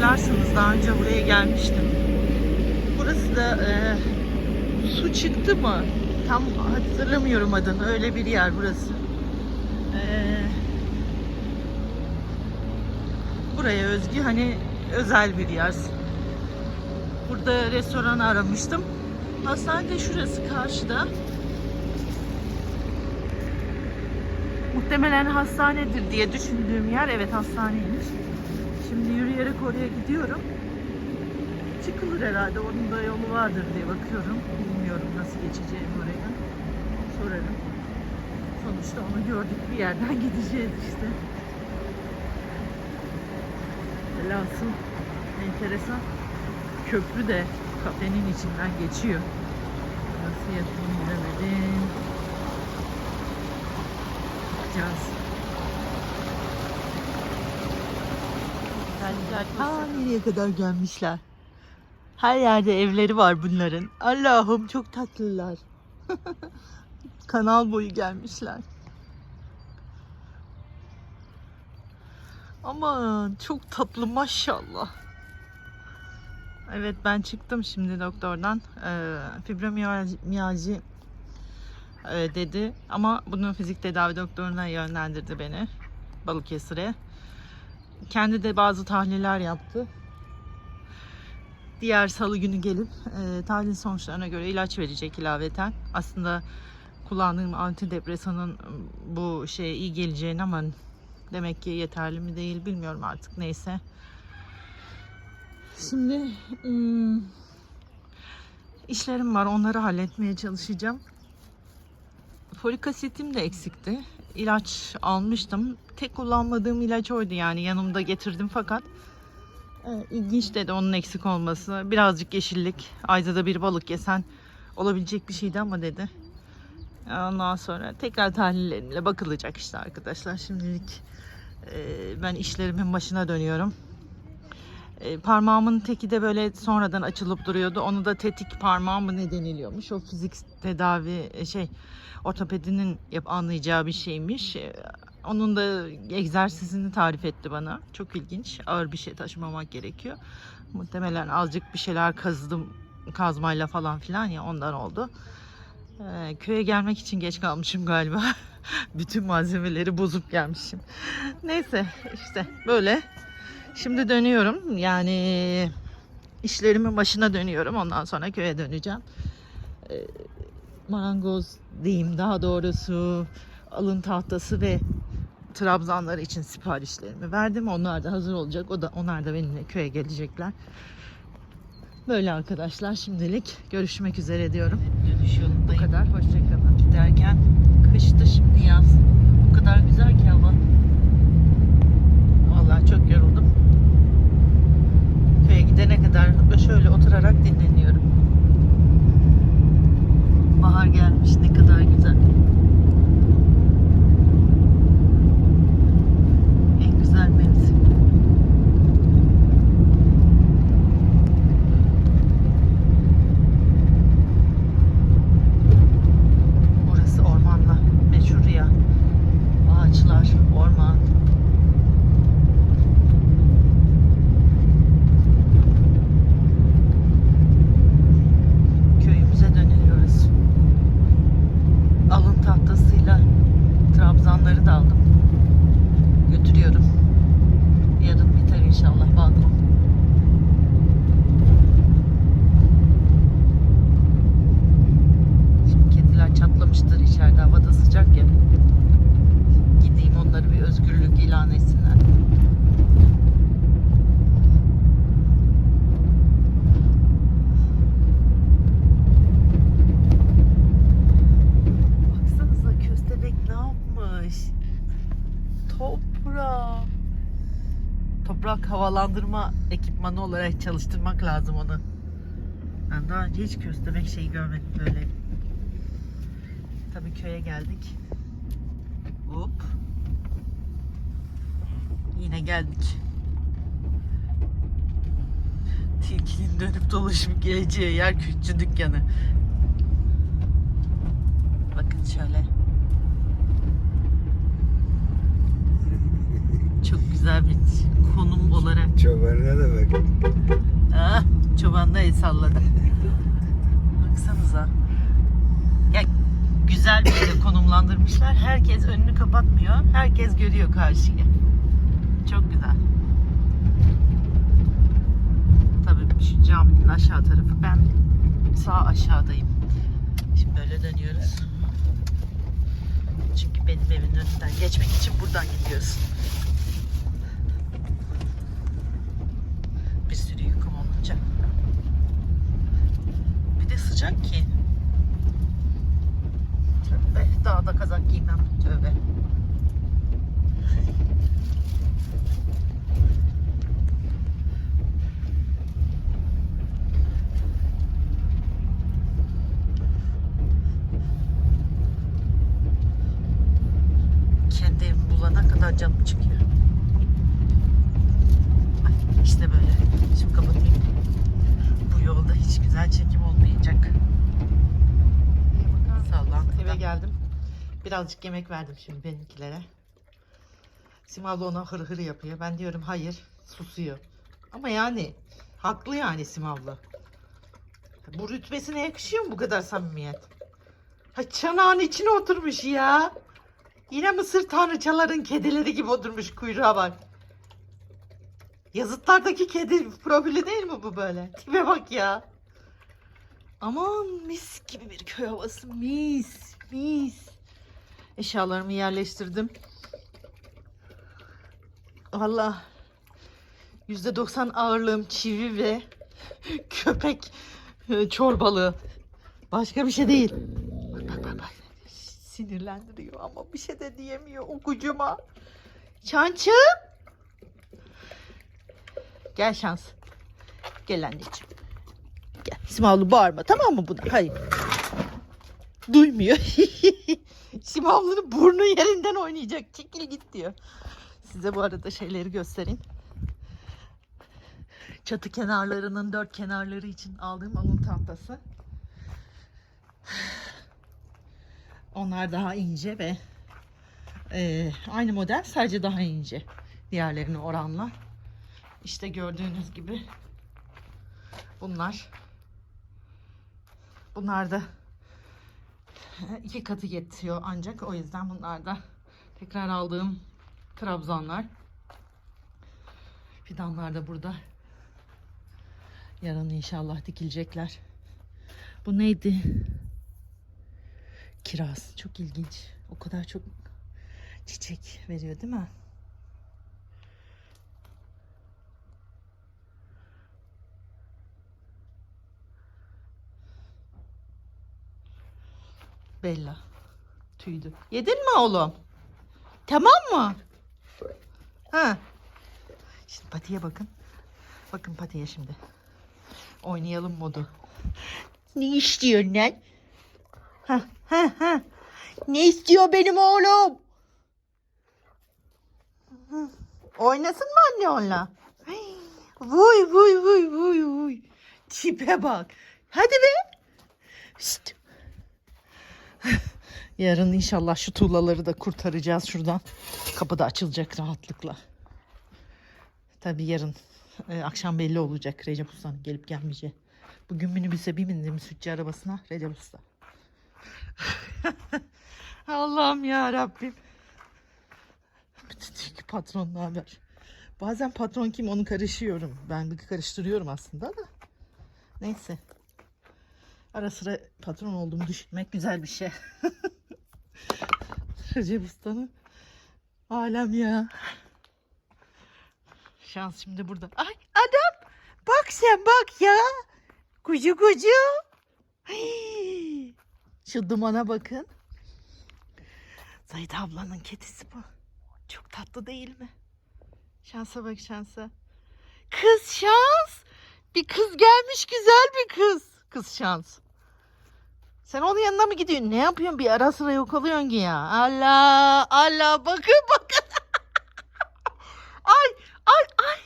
hatırlarsınız daha önce buraya gelmiştim. Burası da e, su çıktı mı? Tam hatırlamıyorum adını. Öyle bir yer burası. E, buraya özgü hani özel bir yer. Burada restoran aramıştım. Hastane şurası karşıda. Muhtemelen hastanedir diye düşündüğüm yer evet hastaneymiş. Yürüyerek oraya gidiyorum. Çıkılır herhalde. Onun da yolu vardır diye bakıyorum. Bilmiyorum nasıl geçeceğim oraya. Sorarım. Sonuçta onu gördük bir yerden gideceğiz işte. Velhasıl enteresan. Köprü de kafenin içinden geçiyor. Nasıl yapayım bilemedim. Bakacağız. Aa, nereye kadar gelmişler? Her yerde evleri var bunların. Allah'ım çok tatlılar. Kanal boyu gelmişler. Aman çok tatlı maşallah. Evet ben çıktım şimdi doktordan. Ee, fibromiyalji e, dedi ama bunu fizik tedavi doktoruna yönlendirdi beni Balıkesir'e. Kendi de bazı tahliller yaptı. Diğer salı günü gelip e, tahlil sonuçlarına göre ilaç verecek ilaveten. Aslında kullandığım antidepresanın bu şeye iyi geleceğini ama demek ki yeterli mi değil bilmiyorum artık neyse. Şimdi hmm, işlerim var onları halletmeye çalışacağım. Folik asitim de eksikti. İlaç almıştım. Tek kullanmadığım ilaç oydu yani yanımda getirdim fakat e, ilginç dedi onun eksik olması. Birazcık yeşillik, ayda da bir balık yesen olabilecek bir şeydi ama dedi. Ondan sonra tekrar tahlillerimle bakılacak işte arkadaşlar. Şimdilik e, ben işlerimin başına dönüyorum. E, parmağımın teki de böyle sonradan açılıp duruyordu. Onu da tetik parmağı mı ne deniliyormuş. O fizik tedavi e, şey ortopedinin yap anlayacağı bir şeymiş. E, Onun da egzersizini tarif etti bana. Çok ilginç. Ağır bir şey taşımamak gerekiyor. Muhtemelen azıcık bir şeyler kazdım kazmayla falan filan ya ondan oldu. E, köye gelmek için geç kalmışım galiba. Bütün malzemeleri bozup gelmişim. Neyse işte böyle. Şimdi dönüyorum. Yani işlerimin başına dönüyorum. Ondan sonra köye döneceğim. Ee, marangoz diyeyim daha doğrusu alın tahtası ve trabzanları için siparişlerimi verdim. Onlar da hazır olacak. O da onlar da benimle köye gelecekler. Böyle arkadaşlar şimdilik görüşmek üzere diyorum. Dönüş yolundayım. Bu kadar. Hoşçakalın. Giderken kıştı şimdi yaz. O kadar güzel ki hava. Vallahi çok yoruldum. Köye gidene kadar şöyle oturarak dinleniyorum. Bahar gelmiş ne kadar güzel. En güzel mevsim. Burası ormanla meşhur ya. Ağaçlar, orman. köyümüze dönüyoruz. Alın tahtasıyla trabzanları da aldım. Götürüyorum. Yarın biter inşallah balkon. Şimdi kediler çatlamıştır içeride havada sıcak ya. Gideyim onları bir özgürlük ilan etsinler. Baksanıza köstebek ne yapmış? Toprak. Toprak havalandırma ekipmanı olarak çalıştırmak lazım onu. Ben daha önce hiç köstebek şeyi görmedim böyle. Tabii köye geldik. Hop. Yine geldik. Tilkinin dönüp dolaşıp geleceği yer küçük dükkanı. Bakın şöyle. Çok güzel bir konum olarak Çobanına da bak. da el salladı. Baksanıza. Ya güzel bir yere konumlandırmışlar. Herkes önünü kapatmıyor. Herkes görüyor karşıyı. Çok güzel. Tabii şu caminin aşağı tarafı. Ben sağ aşağıdayım. Şimdi böyle dönüyoruz. Çünkü benim evimin önünden geçmek için buradan gidiyoruz. Sıcak ki. Tövbe. Daha da kazak giymem. Tövbe. Kendi evimi bulana kadar canım çıkıyor. Ay, işte böyle. Şimdi kapatayım. Bu yolda hiç güzel çekim olmayacak. Sallantıda. Eve geldim. Birazcık yemek verdim şimdi benimkilere. Simal ona hır hır yapıyor. Ben diyorum hayır susuyor. Ama yani haklı yani Simavlı. Bu rütbesine yakışıyor mu bu kadar samimiyet? Ha çanağın içine oturmuş ya. Yine mısır tanrıçaların kedileri gibi oturmuş kuyruğa bak. Yazıtlardaki kedi profili değil mi bu böyle? Tipe bak ya. Aman mis gibi bir köy havası mis mis. Eşyalarımı yerleştirdim. Valla %90 ağırlığım çivi ve köpek e, çorbalığı. Başka bir şey değil. Bak bak bak. bak. Sinirlendiriyor ama bir şey de diyemiyor o. Şansım. Gel şans. Gel anneciğim. Gel. Simavlı bağırma tamam mı buna? Hayır. Duymuyor. Simavlı'nın burnu yerinden oynayacak. Çekil git diyor. Size bu arada şeyleri göstereyim. Çatı kenarlarının dört kenarları için aldığım alın tahtası. Onlar daha ince ve e, aynı model sadece daha ince. Diğerlerine oranla. İşte gördüğünüz gibi bunlar bunlar da iki katı yetiyor ancak o yüzden bunlar da tekrar aldığım trabzanlar. Fidanlar da burada. Yarın inşallah dikilecekler. Bu neydi? Kiraz. Çok ilginç. O kadar çok çiçek veriyor değil mi? Bella. Tüydü. Yedin mi oğlum? Tamam mı? Ha. Şimdi patiye bakın. Bakın patiye şimdi. Oynayalım modu. Ne istiyorsun lan? Ha ha ha. Ne istiyor benim oğlum? Oynasın mı anne onunla? Vuy vuy vuy vuy vuy. Tipe bak. Hadi be. Şşt. Yarın inşallah şu tuğlaları da kurtaracağız şuradan. Kapı da açılacak rahatlıkla. Tabii yarın e, akşam belli olacak Recep Usta'nın gelip gelmeyeceği. Bugün minibüse bir bindim sütçü arabasına Recep Usta. Allah'ım ya Rabbim. Çünkü patron ne haber? Bazen patron kim onu karışıyorum. Ben karıştırıyorum aslında da. Neyse. Ara sıra patron olduğumu düşünmek güzel bir şey. Recep Usta'nın alem ya. Şans şimdi burada. Ay adam bak sen bak ya. Kucu kucu. Şu dumana bakın. Zahide ablanın kedisi bu. Çok tatlı değil mi? Şansa bak şansa. Kız şans. Bir kız gelmiş güzel bir kız. Kız şans. Sen onun yanına mı gidiyorsun? Ne yapıyorsun? Bir ara sıra yok oluyorsun ki ya. Allah Allah bakın bakın. ay ay ay.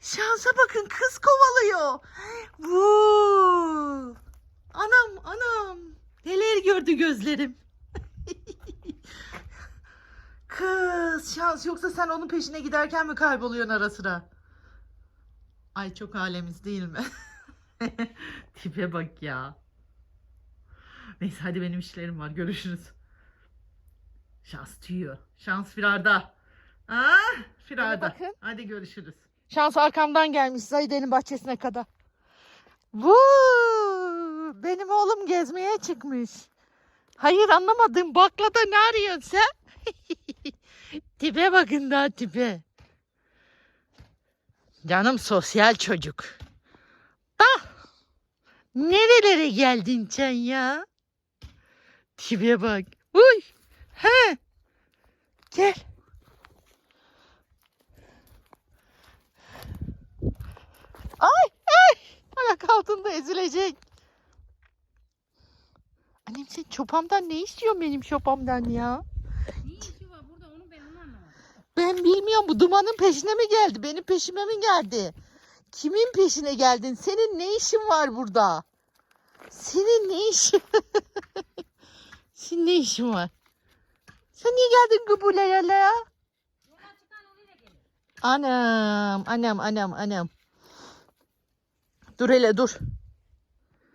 Şansa bakın kız kovalıyor. Vuu. Anam anam. Neler gördü gözlerim. Kız şans yoksa sen onun peşine giderken mi kayboluyorsun ara sıra? Ay çok alemiz değil mi? Tipe bak ya. Neyse hadi benim işlerim var. Görüşürüz. Şans tüyüyor. Şans firarda. Ah, firarda. Hadi bakın. Hadi görüşürüz. Şans arkamdan gelmiş Zahide'nin bahçesine kadar. Vuu! Benim oğlum gezmeye çıkmış. Hayır anlamadım. Baklada ne arıyorsun sen? tipe bakın daha tipe. Canım sosyal çocuk. Da nerelere geldin sen ya? Tipe bak. Uy. He. Gel. Ay ay. Ayak altında ezilecek. Annem sen çopamdan ne istiyorsun benim çopamdan ya? Ne işi var burada onu ben anlamadım. Ben bilmiyorum bu dumanın peşine mi geldi? Benim peşime mi geldi? Kimin peşine geldin? Senin ne işin var burada? Senin ne işin? Senin ne işin var? Sen niye geldin oraya gelir. Anam, anam, anam, anam. Dur hele dur.